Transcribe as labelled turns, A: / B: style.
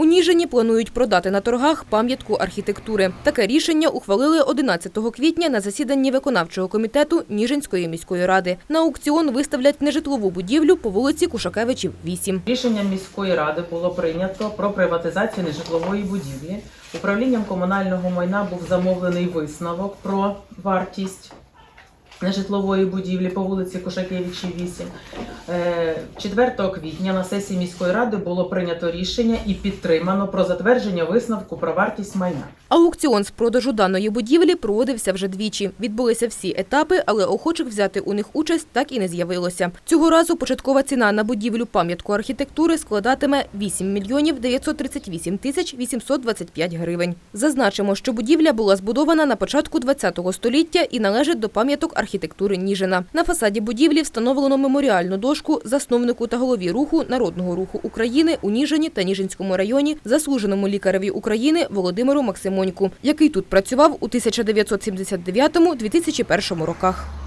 A: У Ніжині планують продати на торгах пам'ятку архітектури. Таке рішення ухвалили 11 квітня на засіданні виконавчого комітету Ніжинської міської ради. На аукціон виставлять нежитлову будівлю по вулиці Кушакевичів, 8.
B: Рішенням міської ради було прийнято про приватизацію нежитлової будівлі. Управлінням комунального майна був замовлений висновок про вартість нежитлової будівлі по вулиці Кошакевичі 8. Е, 4 квітня на сесії міської ради було прийнято рішення і підтримано про затвердження висновку про вартість майна.
A: Аукціон з продажу даної будівлі проводився вже двічі. Відбулися всі етапи, але охочих взяти у них участь так і не з'явилося. Цього разу початкова ціна на будівлю пам'ятку архітектури складатиме 8 мільйонів 938 тисяч 825 гривень. Зазначимо, що будівля була збудована на початку ХХ століття і належить до пам'яток архітектури Ніжина. На фасаді будівлі встановлено меморіальну дошку засновнику та голові руху Народного руху України у Ніжині та Ніжинському районі, заслуженому лікареві України Володимиру Максимоньку, який тут працював у 1979-2001 роках.